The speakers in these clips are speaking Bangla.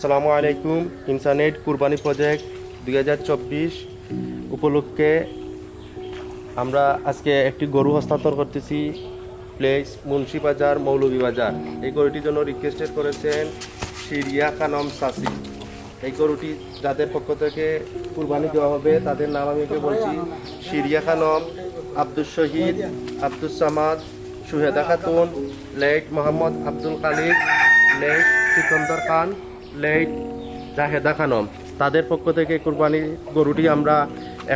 আসসালামু আলাইকুম। ইনসানেট কুরবানি প্রজেক্ট দুই হাজার চব্বিশ উপলক্ষে আমরা আজকে একটি গরু হস্তান্তর করতেছি প্লেস মুন্সিবাজার মৌলভীবাজার এই গরুটির জন্য রিকোয়েস্টেড করেছেন সিরিয়া কানম সাসি। এই গরুটি যাদের পক্ষ থেকে কুরবানি দেওয়া হবে, তাদের নাম আমি বলছি। Siriya Khanam Abdul Shahid Abdul Samad, Suheda Khatun late Mohammad Abdul Khalik late Sikandar Khan. Late Jaheda Khanam. তাদের পক্ষ থেকে কুরবানি গরুটি আমরা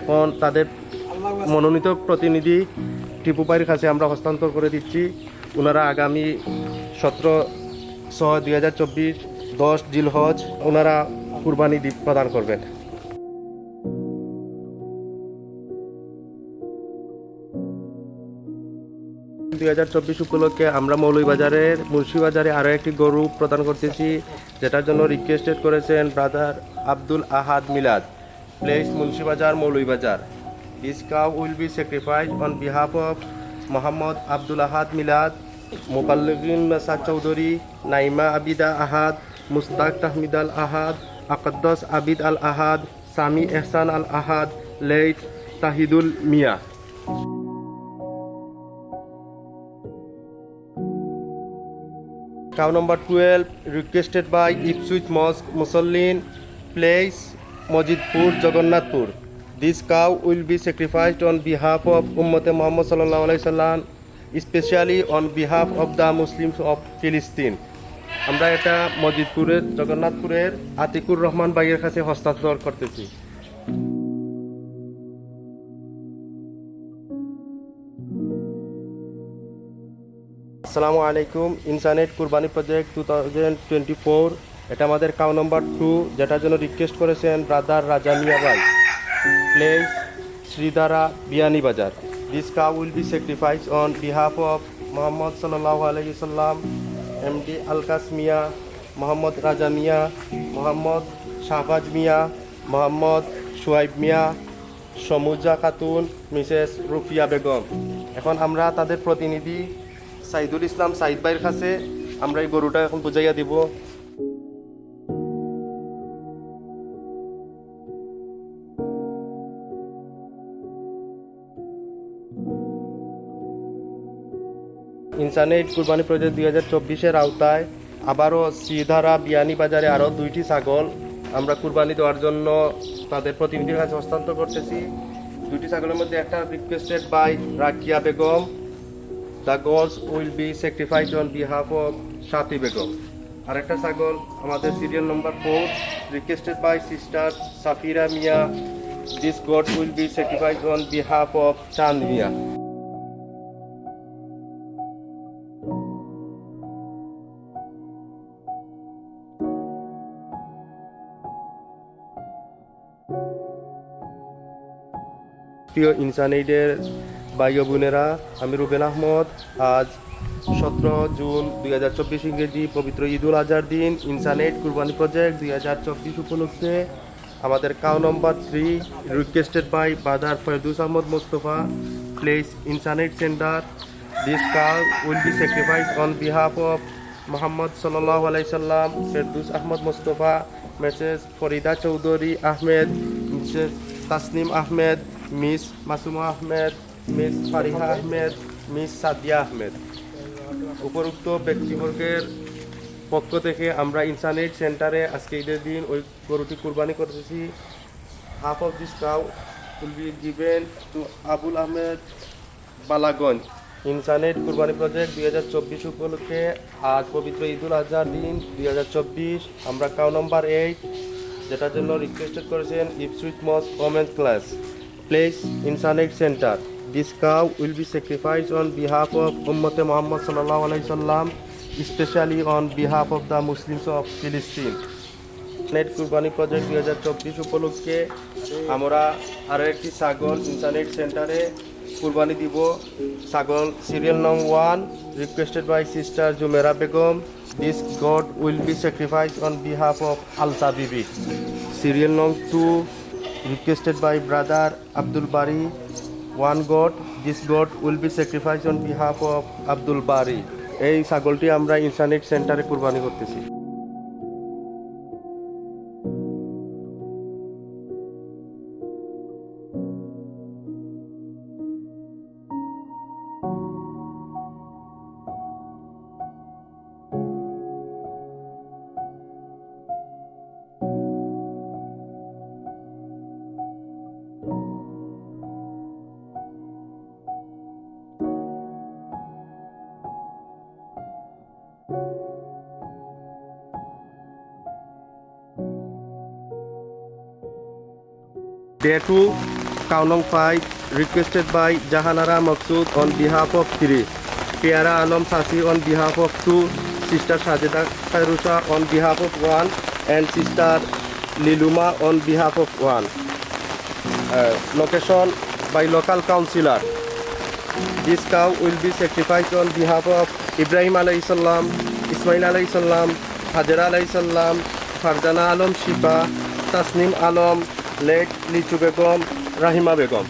এখন তাদের মনোনীত প্রতিনিধি টিপুপাইয়ের কাছে আমরা হস্তান্তর করে দিচ্ছি। ওনারা আগামী সতেরো ছয় দুই হাজার চব্বিশ দশ জিলহজ ওনারা কুরবানি প্রদান করবেন। দুই হাজার চব্বিশ উপলক্ষে আমরা মৌলভীবাজারের মুন্সিবাজারে আরও একটি গরু প্রদান করতেছি, যেটার জন্য রিকোয়েস্টেড করেছেন brother Abdul Ahad Milad. Place Munshibazar, Moulvibazar. This cow will be sacrifice on behalf of Mohammad Abdul Ahad Milad Mokallin Mesad Chowdhury, Naima Abida Ahad, Mustak Tahmid Al Ahad, Akdas Abid Al Ahad, Sami Ehsan Al Ahad, late Tahidul Mia. Cow number twelve requested by Ipswich mosque মুসল্লিন place Majidpur Jagannathpur this cow will be sacrificed on behalf of উম্মতে মোহাম্মদ সাল্লাহ সাল্লাম specially on behalf of the Muslims of ফিলিস্তিন আমরা এটা মজিদপুরের, জগন্নাথপুরের আতিকুর রহমান বাইয়ের কাছে হস্তান্তর করতেছি। আসসালামু আলাইকুম। Insanet Qurbani project two thousand twenty four এটা আমাদের কাউ নম্বর টু যেটার জন্য রিকোয়েস্ট করেছেন ব্রাদার রাজা মিয়া ভাই। Place Shridhara Beani Bazar. This cow will be sacrifice on behalf of Mohammad সাল্লাহ আলাইসাল্লাম M D Alkas Mia Mohammad Raja Mia Mohammad Shahbaz Mia Mohammad Suaib Mia, Somuja Khatun, Mrs Rufia Begum. এখন আমরা তাদের প্রতিনিধি সাইদুল ইসলাম সাইদ ভাইয়ের কাছে আমরা এই গরুটা এখন বুঝাইয়া দিব। ইনসানেট কুরবানি প্রজেক্ট দুই হাজার চব্বিশের আওতায় আবারও শ্রীধারা বিয়ানি বাজারে আরও দুইটি ছাগল আমরা কুরবানি দেওয়ার জন্য তাদের প্রতিনিধির কাছে হস্তান্তর করতেছি। দুইটি ছাগলের মধ্যে একটা requested by Rakia Begum the goats will be sacrifice on behalf of Sathi Begum আরেকটা ছাগল, আমাদের serial number four requested by sister Safira Mia this goat will be sacrifice on behalf of Chand Mia প্রিয় ইনসানিডের ভাই বোনেরা, আমি রুবেন আহমদ। আজ সতেরো জুন দুই হাজার চব্বিশ ইংরেজি পবিত্র ঈদুল আজহার দিন, ইনসানেট কুরবানি প্রজেক্ট দুই হাজার চব্বিশ উপলক্ষে আমাদের cow number three requested by brother Foydus Ahmad Mostafa place Insanet centre this cow will be sacrifice on behalf of Mohammad সাল্লাহ আলাইসাল্লাম Ferdous Ahmad Mostafa message Farida Chowdhury Ahmed Mrs Tasnim Ahmed Miss Masuma Ahmed Miss Fariha Ahmed Miss Sadia Ahmed. উপরোক্ত ব্যক্তিবর্গের পক্ষ থেকে আমরা ইনসানেট সেন্টারে আজকে ঈদের দিন ওই গরুটি কুরবানি করতেছি। Half of this cow will be given to Abul Ahmed Balaganj. Insanet Qurbani project দুই হাজার চব্বিশ উপলক্ষে আজ পবিত্র ঈদুল আজহার দিন দুই হাজার চব্বিশ। আমরা কাউ নম্বর এইট যেটার জন্য রিকোয়েস্টেড করেছেন Ipswich mosque women's class place Insanet centre. This cow will be sacrifice on behalf of উম্মতে মোহাম্মদ সাল্লাহ আলাইসাল্লাম specially on behalf of the Muslims of ফিলিস্তিন নেট কুরবানি প্রজেক্ট দুই হাজার চব্বিশ উপলক্ষে আমরা আরও একটি ছাগল ইন্টারনেট সেন্টারে কুরবানি দিব। ছাগল সিরিয়াল নং one requested by sister Jumera Begum this goat will be sacrifice on behalf of Alta Bibi serial নং two requested by brother Abdul Bari one goat this goat will be sacrifice on behalf of Abdul Bari এই ছাগলটি আমরা ইনসানিট সেন্টারে কুরবানি করতেছি। Day 2, Kaunong 5, requested by Jahanara Maksud on behalf of 3. Piara Alam Sasi on behalf of 2, Sister Sajida Khairusha on behalf of 1, and Sister Liluma on behalf of 1. Uh, location by local councillor. This cow will be sacrificed on behalf of Ibrahim alayhi salam, Ismail alayhi salam, Hajara alayhi salam, Farjana Alam Shifa, Tasnim Alam lake লিচু বেগম রাহিমা বেগম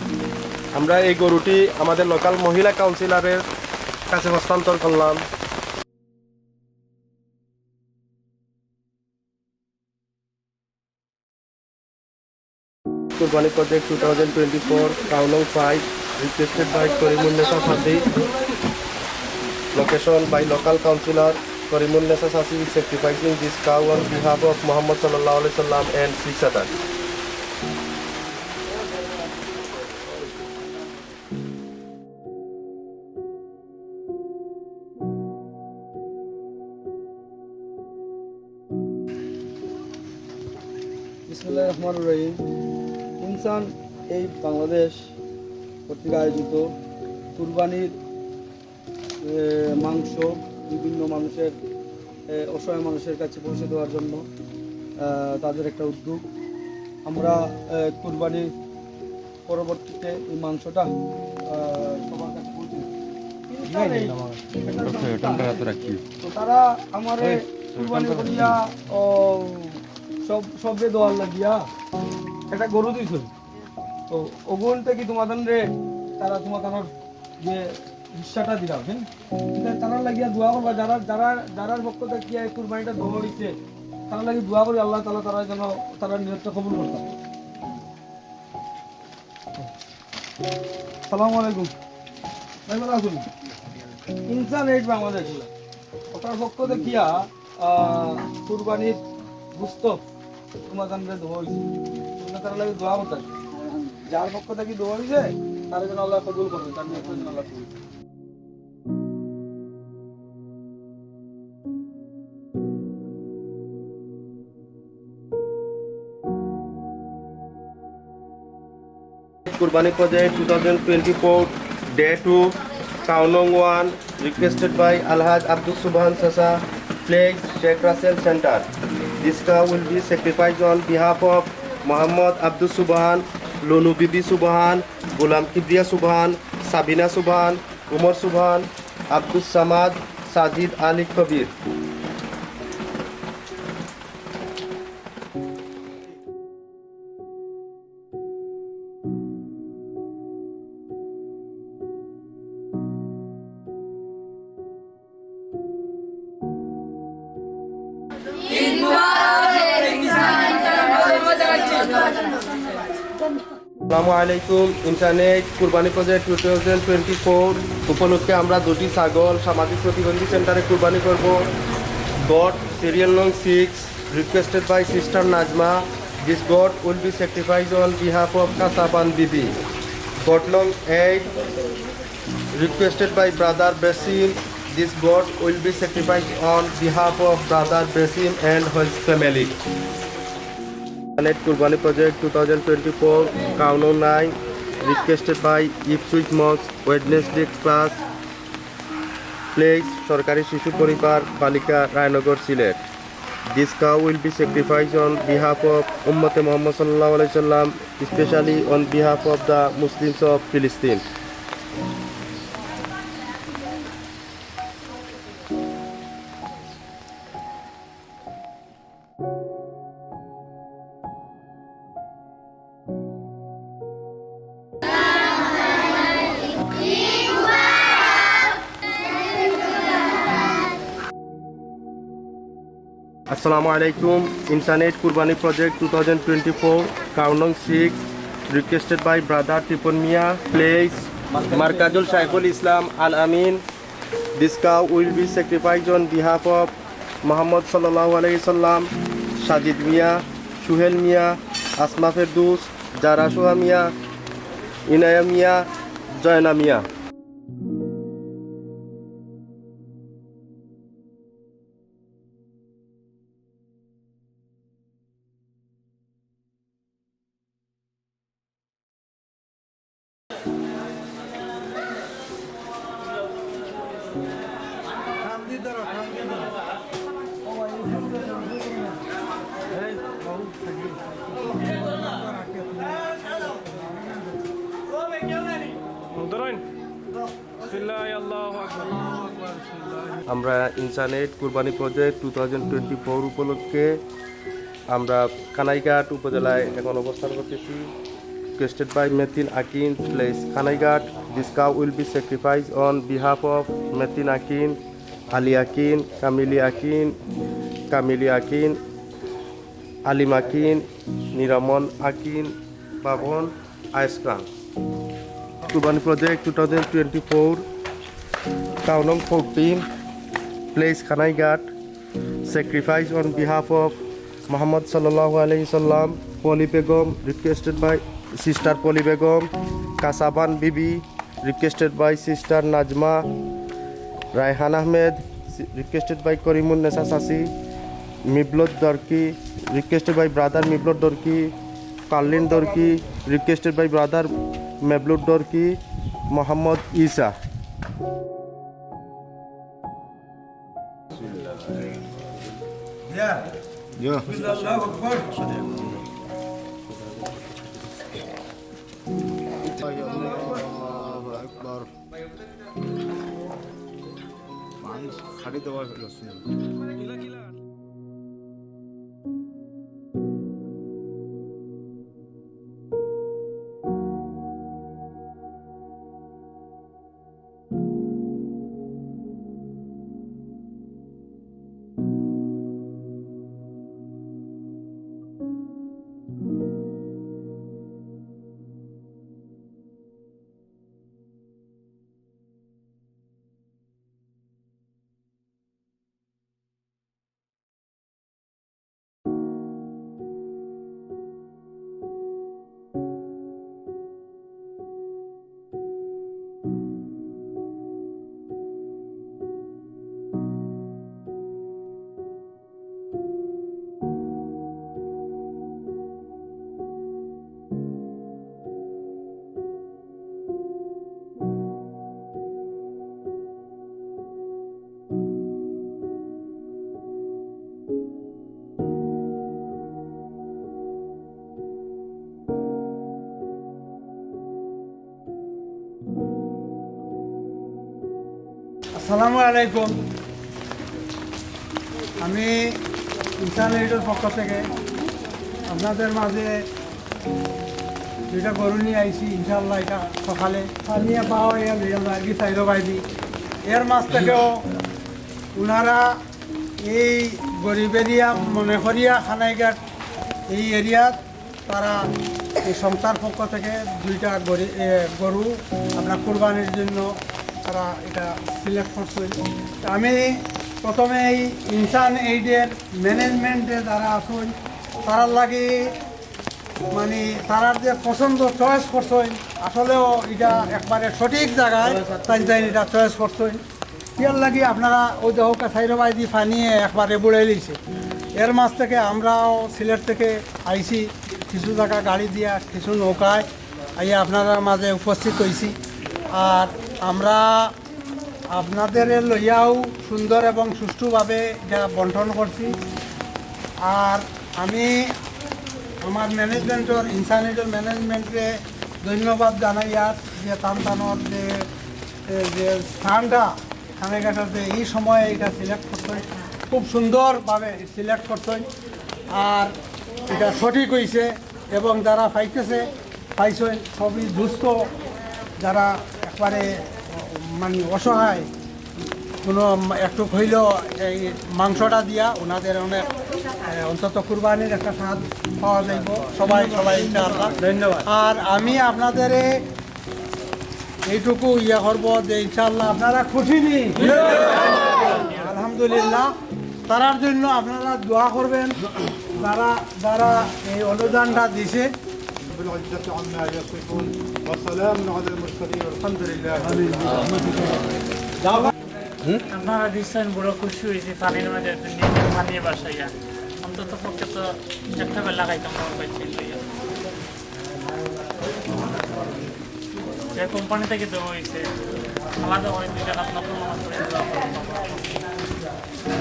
আমরা এই গরুটি আমাদের লোকাল মহিলা কাউন্সিলরের কাছে হস্তান্তর করলাম Qurbani project two thousand twenty four কাউনং five requested by Karimunnesa Sathi local councillor Karimunnesa Sasi is sacrificing this cow on behalf of Muhammad sallallahu alaihi wasallam and six others. বিসমুল্লাহ রহমান রহিম ইনসান এই বাংলাদেশ কর্তৃক আয়োজিত। কুরবানির মাংস বিভিন্ন মানুষের অসহায় মানুষের কাছে পৌঁছে দেওয়ার জন্য তাদের একটা উদ্যোগ। আমরা এ, কুরবানির পরবর্তীতে এই মাংসটা সবার কাছে পৌঁছে। তো তারা আমার কুরবানি করিয়া সব সবে দোয়ার লাগিয়া একটা গরু দিছিল তো ওগুন থেকে তোমাদের রে তারা তোমাদের যে দিলাম হ্যাঁ? লাগিয়া দোয়া যারা যারা, যারার পক্ষ থেকে এই কুরবানিটা দোয়া তারা লাগি দোয়া করি আল্লাহ তালা তারা যেন তারা নিয়তটা কবুল করতাম সালামু আলাইকুম। কুরবানির বুঝতো তোমার তারা লাগে দোয়া যার পক্ষ থেকে দোয়া হয়েছে তারা যেন আল্লাহ কবুল করবে তার যেন আল্লাহ কবুল করবে। Kurbani project 2024 day 2 Kaunong 1 requested by Alhaj Abdul Subhan Sasa Flags Sheikh Russell Center. This cow will be sacrificed on behalf of Muhammad Subhan, Lonu Bibi Subhan, Gulam Kibriya Subhan, Sabina Subhan, Umar Subhan, Abdul Samad, Sajid Ali Kabir. আলাইকুম, internet, Qurbani project two thousand twenty four উপলক্ষে আমরা দুটি ছাগল সামাজিক প্রতিবন্ধী সেন্টারে কুরবানি করব গড সিরিয়াল নং six requested by sister Najma this goat will be sacrifice on behalf of Kasaban Bibi goat নং eight requested by brother Basim. This goat will be sacrificed on behalf of brother Basim and his family. Cutlet Qurbani project two thousand twenty four কাউনো নাই requested by Ipswich mosque Wednesday class place সরকারি শিশু পরিবার বালিকা Raynagar Sylhet this cow will be sacrifice on behalf of উম্মতে মোহাম্মদ সাল্লাহ আলাইসাল্লাম specially on behalf of the Muslims of ফিলিস্তিন আসসালামু আলাইকুম। Internet Qurbani project two thousand twenty four কাউন্ডং six requested by brother Tipon Mia place Markazul Saiful Islam Al Amin this cow will be sacrifice on behalf of Muhammad সাল্লাহ আলহি সাল্লাম সাজিদ মিয়া সুহেল মিয়া আসমা ফেরদুস জারাসুহা মিয়া ইনায়া মিয়া জয়না মিয়া আমরা Insanet Qurbani project two thousand twenty four উপলক্ষে আমরা কানাইঘাট উপজেলায় এখন অবস্থান করতেছি। Requested by Methin Akin place Kanaighat. This cow will be sacrifice on behalf of Methin Akin Ali Akin Kamili Akin Kamili Akin Alim Akin Niraman Akin Qurbani project two thousand twenty four Kaunong 14, place Kanaigat, sacrifice on behalf of Muhammad sallallahu alaihi wasallam, Poli Begum, requested by sister Poli Begum, Kasaban Bibi, requested by sister Najma, Raihan Ahmed, requested by Korimun Nesa Sasi, Miblot Dorki, requested by brother Miblot Dorki, Karlin Dorki, requested by brother Meblut Dorki, Muhammad Isa. খাড়ি দেওয়া আসসালামু আলাইকুম। আমি ইন্টারনেটের পক্ষ থেকে আপনাদের মাঝে দুইটা গরু নিয়ে আইছি ইনশাল্লাহ এটা সকালে। নিয়ে পাওয়া আর কি চাইল বাইদি এর মাছ থেকেও ওনারা এই গরিব এরিয়া মনে করিয়া খানাইঘাট এই এরিয়াত তারা এই সংস্থার পক্ষ থেকে দুইটা গরু আপনার কোরবানির জন্য তারা এটা সিলেক্ট করছে। আমি প্রথমে এই ইনসান এইডের ম্যানেজমেন্টে যারা আসুন তারার লাগে মানে তারার যে পছন্দ চয়েস করছেন, আসলেও এটা একবারে সঠিক জায়গায় তাই তাই এটা চয়েস করছেন। ইয়ার লাগে আপনারা ওই দেহকা সাইরবাই দিয়ে ফানিয়ে একবারে বুড়াই লিছে। এর মাছ থেকে আমরাও সিলেট থেকে আইছি, কিছু জায়গা গাড়ি দিয়া, কিছু নৌকায় আইয়া আপনারা মাঝে উপস্থিত হয়েছি আর আমরা আপনাদের লইয়াও সুন্দর এবং সুষ্ঠুভাবে এটা বন্টন করছি। আর আমি আমার ম্যানেজমেন্টর, ইনসানিটর ম্যানেজমেন্টে ধন্যবাদ জানাই আর যে টান টানোর যে যে স্থানটা খানেঘাটার যে এই সময়ে এটা সিলেক্ট করতেন খুব সুন্দরভাবে সিলেক্ট করতেন আর এটা সঠিক হয়েছে এবং যারা পাইতেছে, পাইছেন, সবই দুস্থ যারা একবারে মানে অসহায় কোনো একটু হইলেও এই মাংসটা দিয়া ওনাদের অনেক অন্তত কুরবানির একটা স্বাদ পাওয়া যাইব। সবাই সবাই ইনশাআল্লাহ। ধন্যবাদ। আর আমি আপনাদের এইটুকু ইয়ে করব যে ইনশাআল্লাহ আপনারা খুশি নি। আলহামদুলিল্লাহ। তারার জন্য আপনারা দোয়া করবেন। যারা যারা এই অনুদানটা দিছে بالعزة عما يصفون وسلام على المرسلين والحمد لله আপনারা দিচ্ছেন বড় খুশি হয়েছি পানির মাঝে নিয়ে পানির বাসাইয়া অন্তত পক্ষে তো একটা বেলা লাগাইতাম আমার পাইছি লইয়া যে কোম্পানি থেকে দেওয়া হয়েছে আলাদা করে দুই টাকা আপনার প্রমাণ করে দেওয়া হবে।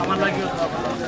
আমার লাগিও দেওয়া হবে।